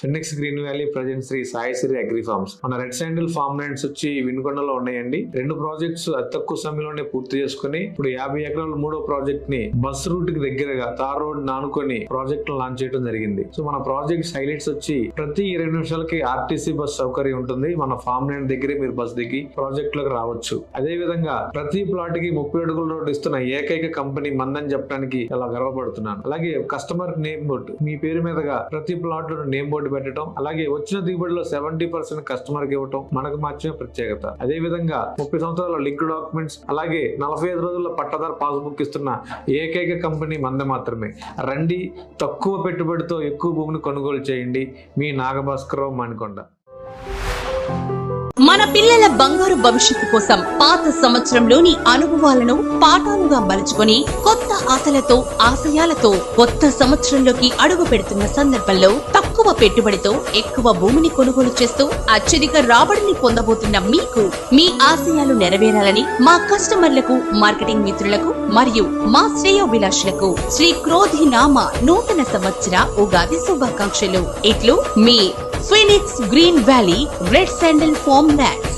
Phoenix green valley present Shri Sai Shri agri farms మన red sandal farm lands వచ్చి వినుకొండలో ఉన్నాయండి. రెండు ప్రాజెక్ట్స్ అతి తక్కువ సమయంలోనే పూర్తి చేసుకుని ఇప్పుడు యాభై ఎకరాల మూడో ప్రాజెక్ట్ని బస్ రూట్కి దగ్గరగా తార్ రోడ్ నానుకొని ప్రాజెక్ట్ లాంచ్ చేయడం జరిగింది. సో మన ప్రాజెక్ట్ హైలైట్స్ వచ్చి ప్రతి ఇరవై నిమిషాలకి ఆర్టీసీ బస్ సౌకర్యం ఉంటుంది. మన ఫార్మ్ ల్యాండ్ దగ్గరే మీరు బస్ దిగి ప్రాజెక్ట్లోకి రావచ్చు. అదే విధంగా ప్రతి ప్లాట్కి ముప్పై అడుగుల రోడ్డు ఇస్తున్న ఏకైక కంపెనీ మందని చెప్పడానికి చాలా గర్వపడుతున్నాను. అలాగే కస్టమర్ నేమ్ బోర్డు. మీ పేరు మీదుగా ప్రతి ప్లాట్లో నేమ్ బోర్డు పెట్టడం అలాగే వచ్చిన దిగుబడిలో సెవెంటీ పర్సెంట్ కస్టమర్కి ఇవ్వటం మనకు మార్చిన ప్రత్యేకత. అదే విధంగా ముప్పై సంవత్సరాల లింక్ డాక్యుమెంట్స్ అలాగే నలభై ఐదు రోజుల్లో పట్టదారు పాస్బుక్ ఇస్తున్న ఏకైక కంపెనీ మంద మాత్రమే. రండి తక్కువ పెట్టుబడితో ఎక్కువ భూమిని కొనుగోలు చేయండి. మీ నాగభాస్కరరావు మానికొండ మన పిల్లల బంగారు భవిష్యత్తు కోసం పాత సంవత్సరంలోని అనుభవాలను పాఠాలుగా మలుచుకొని కొత్త ఆశలతో ఆశయాలతో కొత్త సంవత్సరంలోకి అడుగు పెడుతున్న సందర్భంలో తక్కువ పెట్టుబడితో ఎక్కువ భూమిని కొనుగోలు చేస్తూ అత్యధిక రాబడిని పొందబోతున్న మీకు మీ ఆశయాలు నెరవేరాలని మా కస్టమర్లకు మార్కెటింగ్ మిత్రులకు మరియు మా శ్రేయోభిలాషులకు శ్రీ క్రోధి నామ నూతన సంవత్సర ఉగాది శుభాకాంక్షలు. ఇట్లు మీ Phoenix green valley red sandal farm land